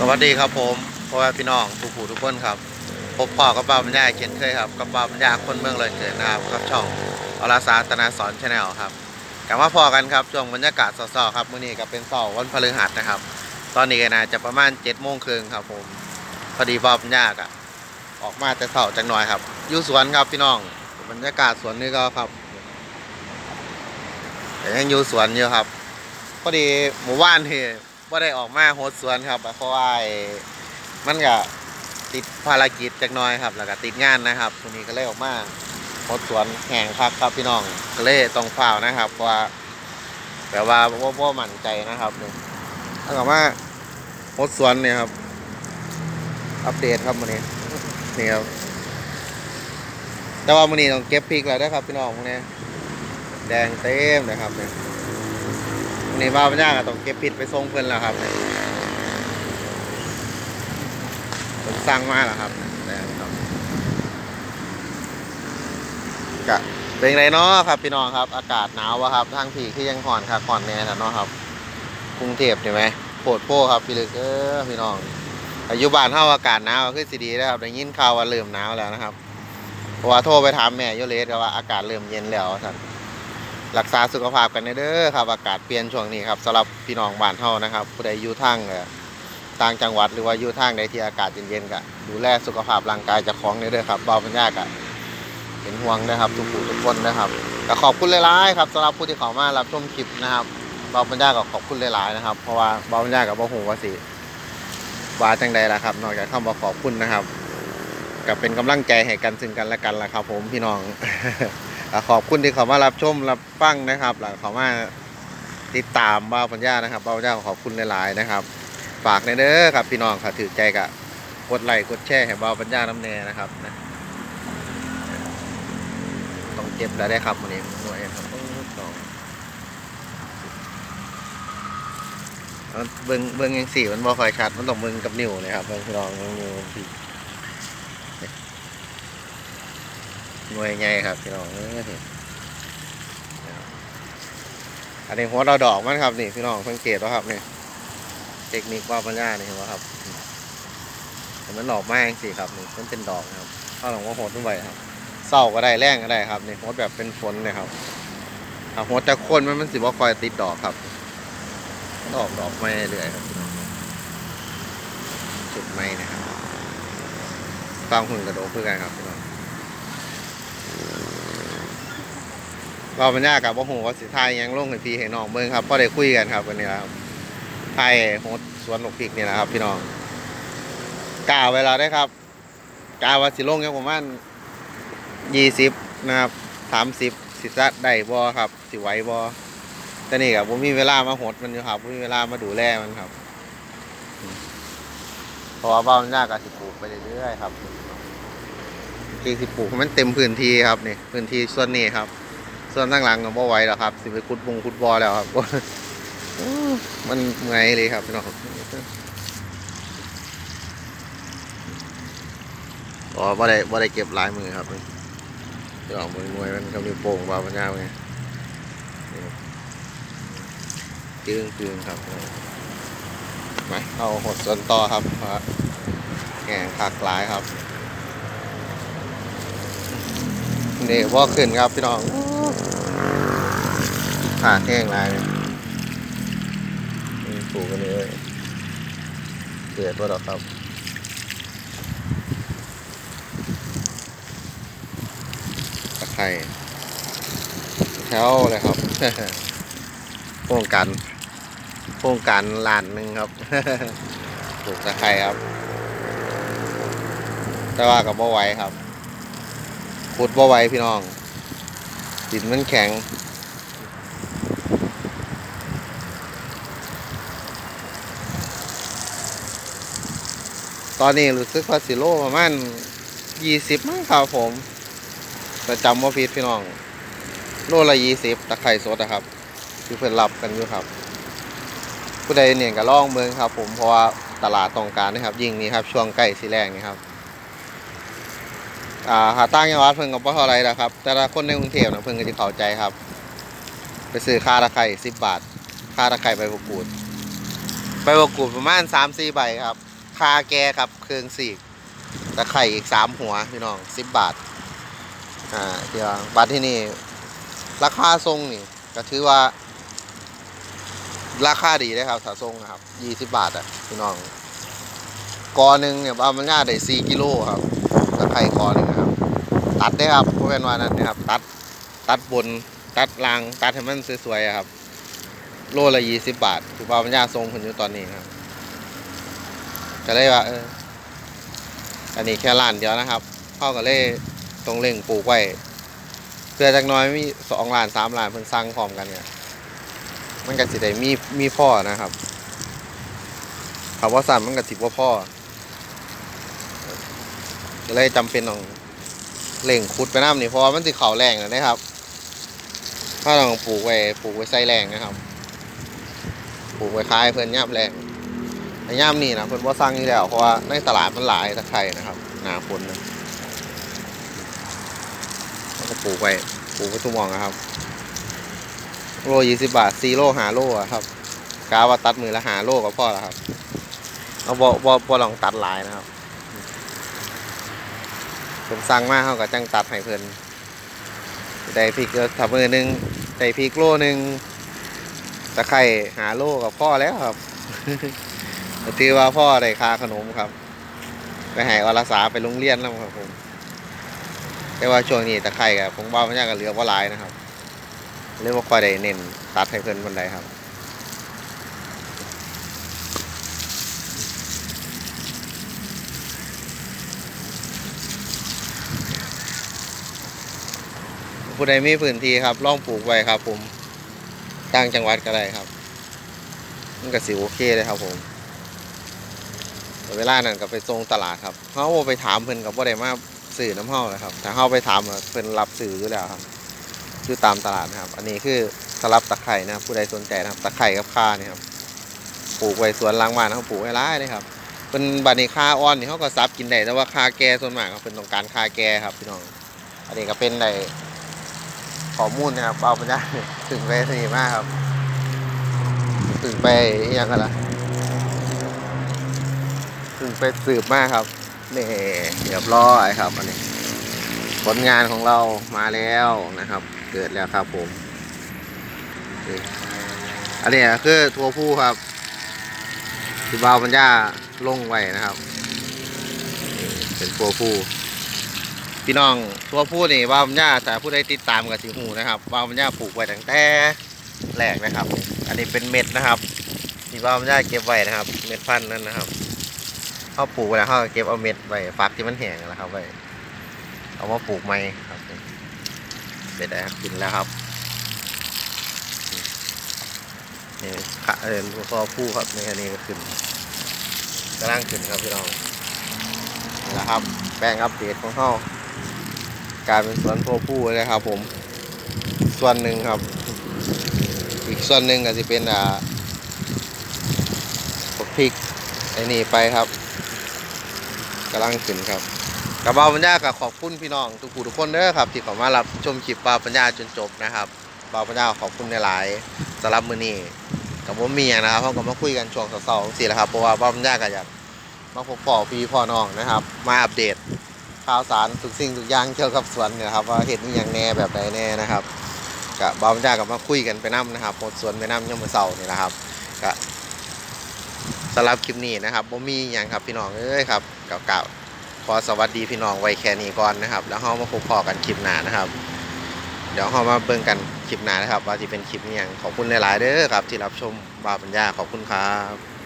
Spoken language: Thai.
สวัสดีครับผมพ่อแม่พี่น้องผู้ผู้ทุกคนครับพบพ่อกับป้าปัญญาเขียนเคยครับกับป้าปัญญาคนเมืองเลยเกิดนะครับกับช่องอรสาตนาสอนชาแนลครับกลับมาพอกันครับช่วงบรรยากาศสอๆครับมื้อนี้ก็เป็นเสาร์วันพฤหัสนะครับ ตอนนี้ก็น่าจะประมาณ7จ็ดโมงครึ่งครับผมพอดีป้าปัญญาก็ออกมาแต่เสาร์จังหน่อยครับอยู่สวนครับพี่น้องบรรยากาศสวนนี่ก็ครับแต่ยังอยู่สวนอยู่ครับ พอดีหมู่บ้านที่ ว่ได้ออกมาโฮสสวนครับเพราะว่ามันก็ติดภารกิจจักน้อยครับ แล้วก็ติดงานนะครับทีนี้ก็เลยออกมาโฮสสวนแห่งพักครับพี่น้องก็เลยต้องฝ่าวนะครับเพราะว่าแบบว่าว่าว่ามั่นใจนะครับนี่ถ้ากับว่าโฮสสวนเนี่ยครับ อัปเดตครับวันนี้นี่ครับแต่ว่าวันนี้ต้องเก็บพริกแล้วนะครับพี่น้องวันนี้แดงเต็มเลยครับเนี่ย นี่บ้าปัญญาก็ต้องเก็บผิดไปส่งเพิ่นแล้วครับผมสั่งมาแล้วครับแต่ครับกะเป็นไรเนาะครับพี่น้องครับ อากาศหนาววะครับทางผีที่ยังห่อนค่ะห่อนแน่นะเนาะครับกรุงเทพใช่ไหมโผดโพครับพี่ลึกเออพี่น้องอายุบานเท่าอากาศหนาวก็คือสิดีนะครับได้ยินข่าวว่าเริ่มหนาวแล้วนะครับเพราะว่าโทรไปถามแม่โยเลสก็ว่าอากาศเริ่มเย็นแล้วท่าน รักษาสุขภาพกันเด้อครับ อากาศเปลี่ยนช่วงนี้ครับสำหรับพี่น้องบ้านเฮานะครับ ผู้ใดอยู่ทางเอ่อต่างจังหวัดหรือว่าอยู่ทางใดที่อากาศเย็นๆก็ดูแลสุขภาพร่างกายจะคล้องเด้อครับเบาปัญญากะเห็นห่วงนะครับทุกผู้ทุกคนนะครับก็ขอบคุณหลายๆครับสำหรับผู้ที่เข้ามารับชมคลิปนะครับเบาปัญญาก็ขอบคุณหลายๆนะครับ เพราะว่าเบาปัญญากับบ่ฮู้ว่าสิว่าจังใดล่ะครับ นอกจากคำว่าขอบคุณนะครับก็เป็นกำลังใจให้กันซึ่งกันและกันล่ะครับ ผมพี่น้อง ขอบคุณที่เขามารับชมรับฟังนะครับ หลังเขามาติดตามบ้าวปัญญานะครับบ้าวปัญญาขอบคุณหลายๆนะครับ ฝากในเด้อครับพี่น้องค่ะถือใจกะกดไลค์กดแชร์ให้บ้าวปัญญาน้ำแน่นะครับนะต้องเก็บแล้วได้ครับวันนี้หน่วยครับต้องสองเอาเบิ้งเบิ้งยังสี่มันบ่ค่อยชัดมันต้องเบิ้งกับนิ้วเลยครับเบิ้งพี่น้องเบิ้งนิ้วพี่ หน่วยใหญ่ครับพี่น้องเอ้ยอันนี้หัวเราดอกมันครับนี่พี่น้องสังเกตว่าครับนี่เทคนิคว่าปัญญานี่เห็นไหมครับแต่มันดอกไม้สิครับนี่มันเป็นดอกครับถ้าหลงว่าโหดขึ้นไปครับเศร้าก็ได้แรงก็ได้ครับนี่โหดแบบเป็นฝนเลยครับถ้าโหดจากคนมันมันสิว่าคอยติดดอกครับดอกดอกไม้เรื่อยครับจุดไม้นะครับฟังหุ่นกระโดดเพื่อกันครับพี่น้อง เราเป็นญาติกับว่าโหว่าสิทายยังลงให้พี่ให้น้องเบิ่งครับพอได้คุยกันครับวันนี้ครับไทยโหดสวนหลกพริกนี่นะครับ พี่น้องกาวเวลาได้ครับกาวาสิลงยังประมายี่สิบนะครับสามสิบสิจะได้บ่ครับ สิไหวบ่แต่นี่ครับผมมีเวลามาโหดมันอยู่ครับผมมีเวลามาดูแลมันครับเพราะว่าบ้านยากกับสิปลูกไปเรื่อยๆครับที่สิปลูกมันเต็มพื้นที่ครับนี่พื้นที่ส่วนนี้ครับ ส่วนข้งหลังก็บ่ไหวแล้วครับ สิไปขุดบงขุดบอแล้วครับมันเมื่อยเลยครับพี่น้องอ๋อบ่ได้บ่ได้เก็บลายมือครับพี่น้องมือมวยมันก็มีโป่งบาปัญญาไงจึงจึงครับมาเอาหดส่วนต่อครับพระแข่งคักหลายครับนี่ว่าขึ้นครับพี่น้อง ผ่าแห้งลายเลยปลูกกันเลยเกิดว่าหรอครับตะไคร่แถวเลยครับโครงการโครงการลานหนึ่งครับปลูกตะไคร่ครับ แต่ว่ากับบ่ไหวครับขุดบ่ไหวพี่น้องดินมันแข็ง ตอนนี้รู้สึกว่าสิโลประมาณยี่สิบมั้งครับผมแต่จำว่าผิดพี่น้อง โลละยี่สิบตะไคร่สดนะครับที่เพิ่นรับกันอยู่ครับ ผู้ใดเนี่ยก็ล่องเมืองครับ ผมเพราะว่าตลาดต้องการนะครับ ยิ่งนี้ครับ ช่วงใกล้สีแรงนี่ครับอ่าหาตั้งจังวัดเพิ่นก็บ่เท่าไรนะครับ แต่ละคนในกรุงเทพนะเพิ่นก็จะเข้าใจครับ ไปซื้อค่าตะไคร่สิบบาทค่าตะไคร่ใบมะกรูดใบมะกรูดประมาณสามสี่ใบครับ คาแกกับเครื่องสีกตะไคร่อีกสามหัวพี่น้องสิบบาท อ่าเดี๋ยวบัตรที่นี่ ราคาทรงนี่ ก็ถือว่า ราคาดีเลยครับถ้าทรงนะครับยี่สิบบาทอะพี่น้องกอหนึ่งเนี่ยว่ามันน่าได้สี่กิโลครับตะไคร่กอหนึ่งครับ ตัดได้ครับเพราะเป็นว่านั้นนะครับ ตัดตัดบนตัดล่างตัดให้มันสวยๆครับ โลละยี่สิบบาทถือว่ามันยาทรงคนอยู่ตอนนี้ครับ ก็เลยว่าเอออันนี้แค่ล้านเดียวนะครับพ่อก็เลยต้องเร่งปลูกไว้เพื่อจักน้อยมีสองล้านสามล้านเพิ่นสร้างพร้อมกันเนี่ยมันก็สิได้มีมีพ่อนะครับคำว่าสั่นมันก็สิบ่าพ่อก็เลยจำเป็นต้องเร่งขุดไปน้ำนี่เพราะว่ามันสิเขาแรงนะครับ ถ้าเราปลูกไว้ปลูกไว้ใส่แรงนะครับ ปลูกไว้คล้ายเพิ่อนย่ำแรง แต่ย่ำนี่นะเพิ่นว่าสร้างนี่แล้วเพราะว่าในตลาดมันหลายตะไคร่นะครับหนาฝนนะแล้วก็ปลูกไว้ปลูกไว้ทุกมองนะครับ โลยี่สิบบาทสี่โลหาโลอะครับกาว่าตัดมือละหาโลก็พอแล้วครับเอาบ่บ่บ่ลองตัดหลายนะครับผมสั่งมาเขาก็จังตัดให้เพิ่นได้พริกก็ถ้ามือหนึ่งได้พริกโลหนึ่งตะไคร่หาโลก็พอแล้วครับ ถือว่าพ่อได้ค่าขนมครับ ไปให้อรสาไปโรงเรียนแล้วครับผม แต่ว่าช่วงนี้ตะไคร่กับผมว่ามันยากกับเหลือว่าหลายนะครับเรียกว่าคอยได้เน้นตัดให้เพิ่นบนไดครับผู้ใดมีพื้นที่ครับล่องปลูกไว้ครับ ผมต่างจังหวัดก็ได้ครับ มันก็สิโอเคเลยครับผม เวลานั้นก็ไปส่งตลาดครับเขาบ่ไปถามเพิ่นกับว่าได้มาสื่อน้ำเฮาเลยครับถ้าเฮาไปถามเพิ่นรับสื่ออยู่แล้วครับอยู่ตามตลาดนะครับ อันนี้คือสลับตะไคร่นะครับ ผู้ใดสนใจนะครับ ตะไคร่กับข่าเนี่ยครับปลูกไว้สวนหล้างบ้านนะครับปลูกไว้ร้ายเลยครับเป็นบานิค่าอ่อนนี่เขาก็ซับกินได้แต่ว่าคาแก่ส่วนมากเขาเป็นต้องการคาแก่ครับพี่น้อง อันนี้ก็เป็นในข้อมูลนะครับเอาไปได้ถึงไปสนิทมากครับ ถึงไปยังกันละ ไปสืบมากครับนี่เรียบร้อยครับอันนี้ ผลงานของเรามาแล้วนะครับ เกิดแล้วครับผมอันนี้คือทัวผู้ครับที่บาวปัญญาลงไว้นะครับ เป็นทัวผู้พี่น้องทัวผู้นี่บาวปัญญาแต่ผู้ใดติดตามกับสีหูนะครับบาวปัญญาปลูกไว้ตั้งแต่แรกนะครับ อันนี้เป็นเม็ดนะครับที่บาวปัญญาเก็บไว้นะครับ เม็ดพันธุ์นั่นนะครับ เขาปลูกไว้แล้วเขาเก็บเอาเม็ดไว้ฟักที่มันแห้งนะครับไว้เอามาปลูกใหม่ครับเสร็จแล้วกินแล้วครับนี่ขะเออพอผู้ครับในอันนี้ก็ขึ้นกำลังขึ้นครับพี่น้องนี่แหละครับ แป้งอัปเดตของเขากลายเป็นสวนโพผู้เลยครับ ผม ส่วนหนึ่งครับ อีกส่วนหนึ่งก็จะเป็นอ่าพวกพริกไอ้นี่ไปครับ กำลังขึ้นครับกับบ่าวปัญญากับขอบคุณพี่น้องทุกผู้ทุกคนเด้อครับ ที่เข้ามารับชมคลิปบ่าวปัญญาจนจบนะครับบ่าวปัญญาขอบคุณในหลายสำหรับมื้อนี้กับผมมีอย่างนะครับเขาก็มาคุยกันช่วงเสาร์ๆสิแหละครับเพราะว่าบ่าวปัญญาก็อยากมาพบปอพี่พ่อน้องนะครับ มาอัปเดตข่าวสารทุกสิ่งทุกอย่างเกี่ยวกับสวนเนี่ยครับ ว่าเห็นอย่างแน่แบบใดแน่นะครับกับบ่าวปัญญากับมาคุยกันไปนํนะครับหมดสวนไปนํยามมื้อเช้านี่นะครับก็ำหรับคลิปนี้นะครับบ่มีอย่างครับพี่น้องเอ้ยครับเก่าๆขอสวัสดีพี่น้องไว้แค่นี้ก่อนนะครับ แล้วเฮามาพบพอกันคลิปหน้านะครับ เดี๋ยวเฮามาเบิ่งกันคลิปหน้านะครับ ว่าจะเป็นคลิปนี้อย่างขอบคุณหลายๆเด้อครับ ที่รับชมบาปัญญาขอบคุณครับ